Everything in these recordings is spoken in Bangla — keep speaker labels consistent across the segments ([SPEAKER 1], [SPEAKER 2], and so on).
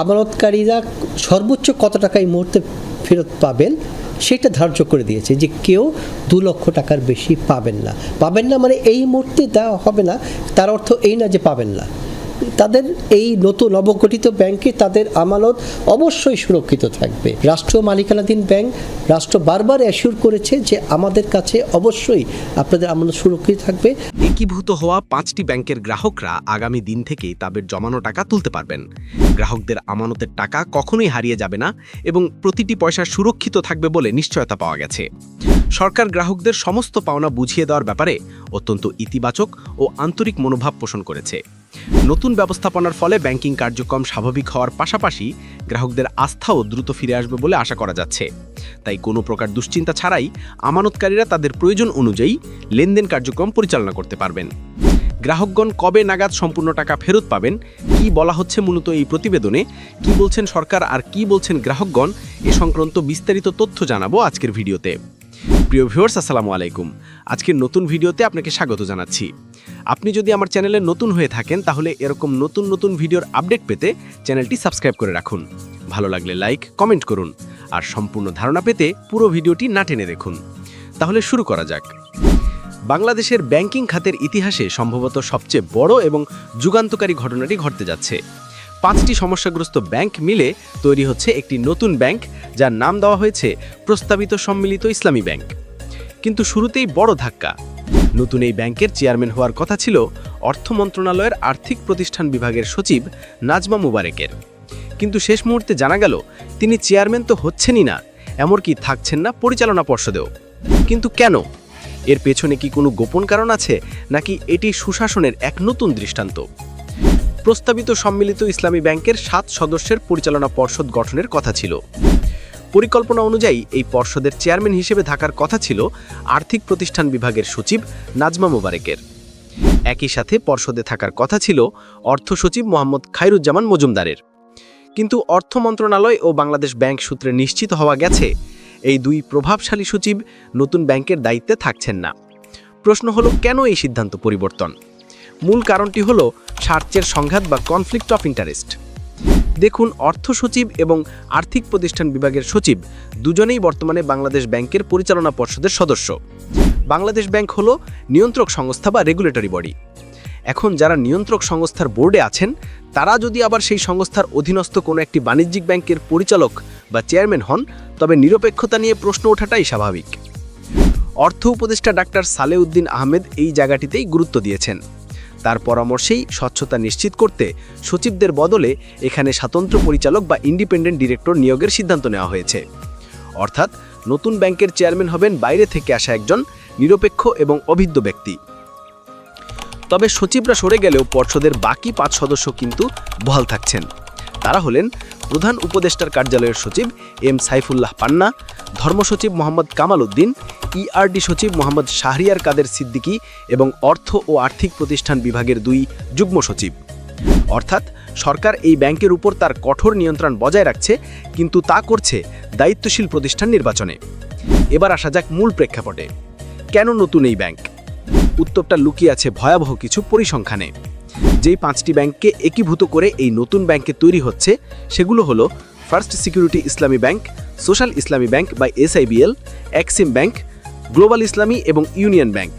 [SPEAKER 1] আমানতকারীরা সর্বোচ্চ কত টাকা এই মুহূর্তে ফেরত পাবেন, সেটা ধার্য করে দিয়েছে যে কেউ দু লক্ষ টাকার বেশি পাবেন না। পাবেন না মানে এই মুহূর্তে দেওয়া হবে না, তার অর্থ এই না যে পাবেন না। তাদের এই নতুন নবগঠিত ব্যাংকে তাদের আমানত অবশ্যই সুরক্ষিত থাকবে। রাষ্ট্র মালিকানাধীন ব্যাংক রাষ্ট্র বারবার অ্যাসিওর করেছে যে আমাদের কাছে অবশ্যই আপনাদের আমানত সুরক্ষিত থাকবে।
[SPEAKER 2] একীভূত হওয়া পাঁচটি ব্যাংকের গ্রাহকরা আগামী দিন থেকেই তাদের জমানো টাকা তুলতে পারবেন। গ্রাহকদের আমানতের টাকা কখনোই হারিয়ে যাবে না এবং প্রতিটি পয়সা সুরক্ষিত থাকবে বলে নিশ্চয়তা পাওয়া গেছে। সরকার গ্রাহকদের সমস্ত পাওনা বুঝিয়ে দেওয়ার ব্যাপারে অত্যন্ত ইতিবাচক ও আন্তরিক মনোভাব পোষণ করেছে। নতুন ব্যবস্থাপনার ফলে ব্যাংকিং কার্যক্রম স্বাভাবিক হওয়ার পাশাপাশি গ্রাহকদের আস্থাও দ্রুত ফিরে আসবে বলে আশা করা যাচ্ছে। তাই কোনো প্রকার দুশ্চিন্তা ছাড়াই আমানতকারীরা তাদের প্রয়োজন অনুযায়ী লেনদেন কার্যক্রম পরিচালনা করতে পারবেন। গ্রাহকগণ কবে নাগাদ সম্পূর্ণ টাকা ফেরত পাবেন, কি বলা হচ্ছে মূলত এই প্রতিবেদনে, কি বলছেন সরকার আর কি বলছেন গ্রাহকগণ, এ সংক্রান্ত বিস্তারিত তথ্য জানাব আজকের ভিডিওতে। প্রিয় ভিউয়ার্স, আসসালামু আলাইকুম। আজকের নতুন ভিডিওতে আপনাকে স্বাগত জানাচ্ছি। আপনি যদি আমার চ্যানেলে নতুন হয়ে থাকেন, তাহলে এরকম নতুন নতুন ভিডিওর আপডেট পেতে চ্যানেলটি সাবস্ক্রাইব করে রাখুন। ভালো লাগলে লাইক, কমেন্ট করুন। আর সম্পূর্ণ ধারণা পেতে পুরো ভিডিওটি না টেনে দেখুন। তাহলে শুরু করা যাক। বাংলাদেশের ব্যাংকিং খাতের ইতিহাসে সম্ভবত সবচেয়ে বড় এবং যুগান্তকারী ঘটনাটি ঘটতে যাচ্ছে। পাঁচটি সমস্যাগ্রস্ত ব্যাংক মিলে তৈরি হচ্ছে একটি নতুন ব্যাংক, যার নাম দেওয়া হয়েছে প্রস্তাবিত সম্মিলিত ইসলামী ব্যাংক। কিন্তু শুরুতেই বড় ধাক্কা। নতুন এই ব্যাংকের চেয়ারম্যান হওয়ার কথা ছিল অর্থ মন্ত্রণালয়ের আর্থিক প্রতিষ্ঠান বিভাগের সচিব নাজমা মুবারেকের। কিন্তু শেষ মুহূর্তে জানা গেল, তিনি চেয়ারম্যান তো হচ্ছেনই না, এমনকি থাকছেন না পরিচালনা পর্ষদেও। কিন্তু কেন? এর পেছনে কি কোনো গোপন কারণ আছে, নাকি এটি সুশাসনের এক নতুন দৃষ্টান্ত? প্রস্তাবিত সম্মিলিত ইসলামী ব্যাংকের সাত সদস্যের পরিচালনা পর্ষদ গঠনের কথা ছিল। পরিকল্পনা অনুযায়ী এই পর্ষদের চেয়ারম্যান হিসেবে থাকার কথা ছিল আর্থিক প্রতিষ্ঠান বিভাগের সচিব নাজমা মোবারেকের। একই সাথে পর্ষদে থাকার কথা ছিল অর্থ সচিব মোহাম্মদ খায়রুজ্জামান মজুমদারের। কিন্তু অর্থ মন্ত্রণালয় ও বাংলাদেশ ব্যাংক সূত্রে নিশ্চিত হওয়া গেছে, এই দুই প্রভাবশালী সচিব নতুন ব্যাংকের দায়িত্বে থাকছেন না। প্রশ্ন হলো, কেন এই সিদ্ধান্ত পরিবর্তন? মূল কারণটি হল স্বার্থের সংঘাত বা কনফ্লিক্ট অফ ইন্টারেস্ট দেখুন, অর্থ সচিব এবং আর্থিক প্রতিষ্ঠান বিভাগের সচিব দুজনেই বর্তমানে বাংলাদেশ ব্যাংকের পরিচালনা পর্ষদের সদস্য। বাংলাদেশ ব্যাংক হল নিয়ন্ত্রক সংস্থা বা রেগুলেটরি বডি এখন যারা নিয়ন্ত্রক সংস্থার বোর্ডে আছেন, তারা যদি আবার সেই সংস্থার অধীনস্থ কোনো একটি বাণিজ্যিক ব্যাংকের পরিচালক বা চেয়ারম্যান হন, তবে নিরপেক্ষতা নিয়ে প্রশ্ন ওঠাটাই স্বাভাবিক। অর্থ উপদেষ্টা ডাক্তার সালেউদ্দিন আহমেদ এই জায়গাটিতেই গুরুত্ব দিয়েছেন। তার পরামর্শেই স্বচ্ছতা নিশ্চিত করতে সচিবদের বদলে এখানে স্বাতন্ত্র পরিচালক বা ইন্ডিপেন্ডেন্ট ডিরেক্টর নিয়োগের সিদ্ধান্ত নেওয়া হয়েছে। অর্থাৎ নতুন ব্যাংকের চেয়ারম্যান হবেন বাইরে থেকে আসা একজন নিরপেক্ষ এবং অভিজ্ঞ ব্যক্তি। তবে সচিবরা সরে গেলেও পর্ষদের বাকি পাঁচ সদস্য কিন্তু বহাল থাকছেন। তারা হলেন প্রধান উপদেষ্টার কার্যালয়ের সচিব এম সাইফুল্লাহ পান্না, ধর্মসচিব মোহাম্মদ কামাল উদ্দিন ইআরডি সচিব মোহাম্মদ শাহরিয়ার কাদের সিদ্দিকী এবং অর্থ ও আর্থিক প্রতিষ্ঠান বিভাগের দুই যুগ্ম সচিব। অর্থাৎ, সরকার এই ব্যাংকের উপর তার কঠোর নিয়ন্ত্রণ বজায় রাখছে, কিন্তু তা করছে দায়িত্বশীল প্রতিষ্ঠান নির্বাচনে। এবার আসা যাক মূল প্রেক্ষাপটে। কেন নতুন এই ব্যাংক? উত্তরটা লুকিয়ে আছে ভয়াবহ কিছু পরিসংখ্যানে। যেই পাঁচটি ব্যাংককে একীভূত করে এই নতুন ব্যাংকে তৈরি হচ্ছে, সেগুলো হলো first security Islami bank, social Islami bank বা SIBL EXIM bank global Islami এবং ইউনিয়ন ব্যাংক।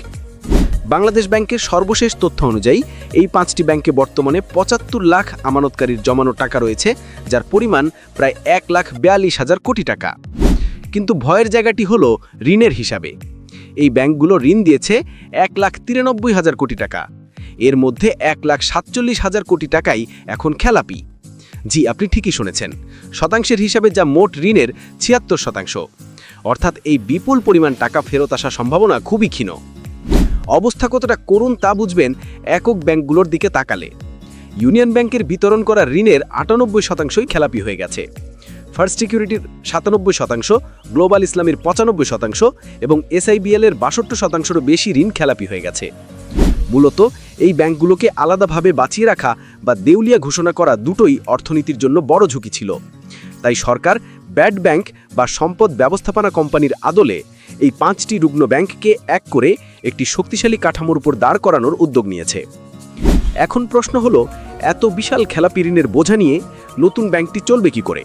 [SPEAKER 2] বাংলাদেশ ব্যাংকের সর্বশেষ তথ্য অনুযায়ী, এই পাঁচটি ব্যাংকে বর্তমানে পঁচাত্তর লাখ আমানতকারীর জমানো টাকা রয়েছে, যার পরিমাণ প্রায় এক লাখ বিয়াল্লিশ হাজার কোটি টাকা। কিন্তু ভয়ের জায়গাটি হল ঋণের হিসাবে। এই ব্যাংকগুলো ঋণ দিয়েছে এক লাখ তিরানব্বই হাজার কোটি টাকা। এর মধ্যে এক লাখ সাতচল্লিশ হাজার কোটি টাকাই এখন খেলাপি। জি, আপনি ঠিকই শুনেছেন। শতাংশের হিসাবে যা মোট ঋণের ছিয়াত্তর শতাংশ। অর্থাৎ এই বিপুল পরিমাণ টাকা ফেরত আসার সম্ভাবনা খুবই ক্ষীণ। অবস্থা কতটা করুন তা বুঝবেন একক ব্যাংকগুলোর দিকে তাকালে। ইউনিয়ন ব্যাংকের বিতরণ করা ঋণের আটানব্বই শতাংশই খেলাপি হয়ে গেছে। ফার্স্ট সিকিউরিটির সাতানব্বই শতাংশ, গ্লোবাল ইসলামের পঁচানব্বই শতাংশ এবং এসআইবিএল এর বাষট্টি শতাংশেরও বেশি ঋণ খেলাপি হয়ে গেছে। মূলত এই ব্যাংকগুলোকে আলাদাভাবে বাঁচিয়ে রাখা বা দেউলিয়া ঘোষণা করা দুটোই অর্থনীতির জন্য বড় ঝুঁকি ছিল। তাই সরকার ব্যাড ব্যাংক বা সম্পদ ব্যবস্থাপনা কোম্পানির আদলে এই পাঁচটি রুগ্ন ব্যাংককে এক করে একটি শক্তিশালী কাঠামোর উপর দাঁড় করানোর উদ্যোগ নিয়েছে। এখন প্রশ্ন হলো, এত বিশাল খেলাপি ঋণের বোঝা নিয়ে নতুন ব্যাংকটি চলবে কি করে?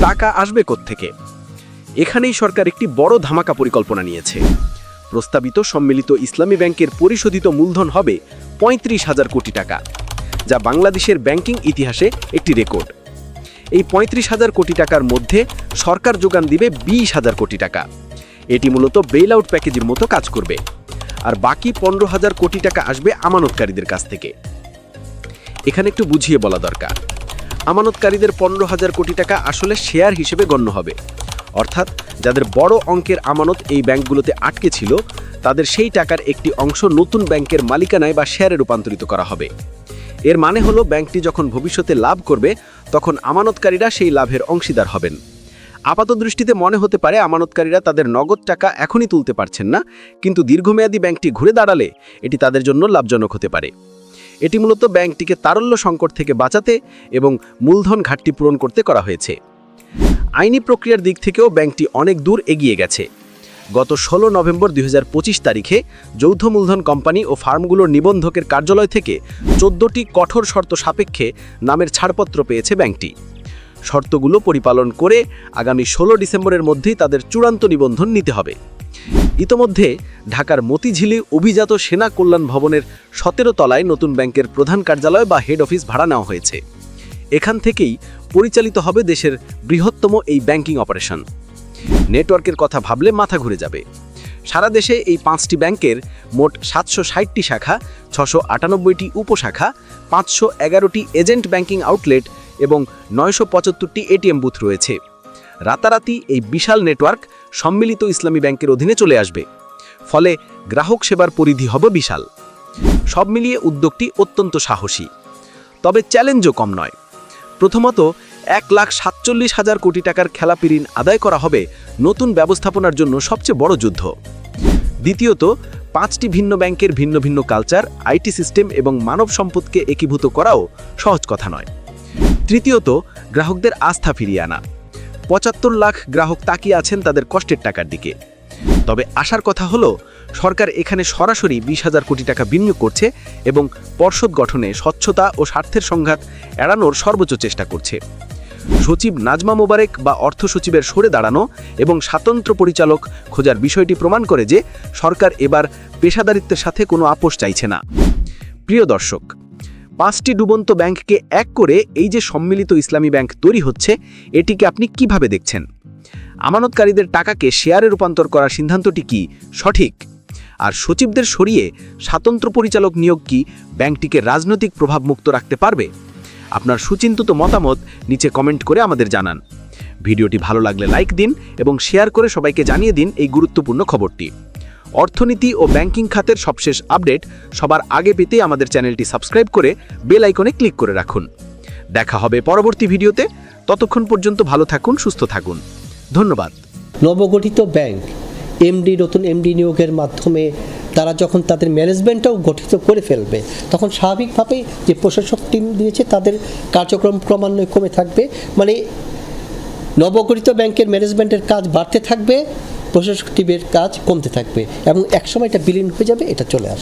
[SPEAKER 2] টাকা আসবে থেকে এখানেই সরকার একটি বড় ধামাকা পরিকল্পনা নিয়েছে। প্রস্তাবিত সম্মিলিত ইসলামী ব্যাংকের পরিশোধিত মূলধন হবে পঁয়ত্রিশ হাজার কোটি টাকা, যা বাংলাদেশের ব্যাংকিং ইতিহাসে একটি রেকর্ড। এই পঁয়ত্রিশ হাজার কোটি টাকার মধ্যে সরকার যোগান দিবে বিশ হাজার কোটি টাকা। এটি মূলত বেল আউট প্যাকেজের মতো কাজ করবে। আর বাকি পনেরো হাজার কোটি টাকা আসবে আমানতকারীদের কাছ থেকে। এখানে একটু বুঝিয়ে বলা দরকার। আমানতকারীদের পনেরো হাজার কোটি টাকা আসলে শেয়ার হিসেবে গণ্য হবে। অর্থাৎ যাদের বড় অঙ্কের আমানত এই ব্যাংকগুলোতে আটকে ছিল, তাদের সেই টাকার একটি অংশ নতুন ব্যাংকের মালিকানায় বা শেয়ারে রূপান্তরিত করা হবে। এর মানে হলো ব্যাংকটি যখন ভবিষ্যতে লাভ করবে, তখন আমানতকারীরা সেই লাভের অংশীদার হবেন। আপাত দৃষ্টিতে মনে হতে পারে আমানতকারীরা তাদের নগদ টাকা এখনই তুলতে পারছেন না, কিন্তু দীর্ঘমেয়াদী ব্যাংকটি ঘুরে দাঁড়ালে এটি তাদের জন্য লাভজনক হতে পারে। এটি মূলত ব্যাংকটিকে তারল্য সংকট থেকে বাঁচাতে এবং মূলধন ঘাটতি পূরণ করতে করা হয়েছে। আইনি প্রক্রিয়ার দিক থেকেও ব্যাংকটি অনেক দূর এগিয়ে গেছে। গত ষোলো নভেম্বর দুই হাজার পঁচিশ তারিখে যৌথ মূলধন কোম্পানি ও ফার্মগুলোর নিবন্ধকের কার্যালয় থেকে চোদ্দটি কঠোর শর্ত সাপেক্ষে নামের ছাড়পত্র পেয়েছে ব্যাংকটি। শর্তগুলো পরিপালন করে আগামী ষোলো ডিসেম্বরের মধ্যেই তাদের চূড়ান্ত নিবন্ধন নিতে হবে। ইতোমধ্যে ঢাকার মতিঝিলি অভিজাত সেনা কল্যাণ ভবনের সতেরো তলায় নতুন ব্যাংকের প্রধান কার্যালয় বা হেড অফিস ভাড়া নেওয়া হয়েছে। এখান থেকেই পরিচালিত হবে দেশের বৃহত্তম এই ব্যাংকিং অপারেশন। নেটওয়ার্কের কথা ভাবলে মাথা ঘুরে যাবে। সারা দেশে এই পাঁচটি ব্যাংকের মোট সাতশো ষাটটি শাখা, ছশো আটানব্বইটি উপশাখা, পাঁচশো এগারোটি এজেন্ট ব্যাংকিং আউটলেট এবং নয়শো পঁচাত্তরটি এটিএম বুথ রয়েছে। রাতারাতি এই বিশাল নেটওয়ার্ক সম্মিলিত ইসলামী ব্যাংকের অধীনে চলে আসবে। ফলে গ্রাহক সেবার পরিধি হবে বিশাল। সব মিলিয়ে উদ্যোগটি অত্যন্ত সাহসী। তবে চ্যালেঞ্জও কম নয়। প্রথমত এক লাখ সাতচল্লিশ হাজার কোটি টাকার খেলাপি ঋণ আদায় করা হবে নতুন ব্যবস্থাপনার জন্য সবচেয়ে বড় যুদ্ধ। দ্বিতীয়ত, পাঁচটি ভিন্ন ব্যাংকের ভিন্ন ভিন্ন কালচার, আইটি সিস্টেম এবং মানব সম্পদকে একীভূত করাও সহজ কথা নয়। তৃতীয়ত, গ্রাহকদের আস্থা ফিরিয়ে আনা। পঁচাত্তর লাখ গ্রাহক তাকিয়ে আছেন তাদের কষ্টের টাকার দিকে। তবে আসার কথা হলো, সরকার এখানে সরাসরি বিশ হাজার কোটি টাকা বিনিয়োগ করছে এবং পর্ষদ গঠনে স্বচ্ছতা ও স্বার্থের সংঘাত এড়ানোর সর্বোচ্চ চেষ্টা করছে। সচিব নাজমা মোবারেক বা অর্থ সচিবের সরে দাঁড়ানো এবং স্বাতন্ত্র পরিচালক খোঁজার বিষয়টি প্রমাণ করে যে সরকার এবার পেশাদারিত্বের সাথে কোনো আপোষ চাইছে না। প্রিয় দর্শক, পাঁচটি ডুবন্ত ব্যাংককে এক করে এই যে সম্মিলিত ইসলামী ব্যাংক তৈরি হচ্ছে, এটিকে আপনি কীভাবে দেখছেন? আমানতকারীদের টাকাকে শেয়ারে রূপান্তর করার সিদ্ধান্তটি কি সঠিক? আর সচিবদের সরিয়ে স্বাতন্ত্র পরিচালক নিয়োগ কি ব্যাংকটিকে রাজনৈতিক প্রভাব মুক্ত রাখতে পারবে? আপনার সুচিন্তিত মতামত নিচে কমেন্ট করে আমাদের জানান। ভিডিওটি ভালো লাগলে লাইক দিন এবং শেয়ার করে সবাইকে জানিয়ে দিন এই গুরুত্বপূর্ণ খবরটি। অর্থনীতি ও ব্যাংকিং খাতের সবশেষ আপডেট সবার আগে পেতে আমাদের চ্যানেলটি সাবস্ক্রাইব করে বেল আইকনে ক্লিক করে রাখুন। দেখা হবে পরবর্তী ভিডিওতে। ততক্ষণ পর্যন্ত ভালো থাকুন, সুস্থ থাকুন। ধন্যবাদ।
[SPEAKER 1] নবগঠিত ব্যাংক এমডি নতুন এমডি নিয়োগের মাধ্যমে তারা যখন তাদের ম্যানেজমেন্টটাও গঠিত করে ফেলবে, তখন স্বাভাবিকভাবেই যে প্রশাসক টিম দিয়েছে তাদের কার্যক্রম ক্রমান্বয়ে কমে থাকবে। মানে নবগঠিত ব্যাংকের ম্যানেজমেন্টের কাজ বাড়তে থাকবে, প্রশাসক টিমের কাজ কমতে থাকবে এবং একসময় এটা বিলীন হয়ে যাবে, এটা চলে আসবে।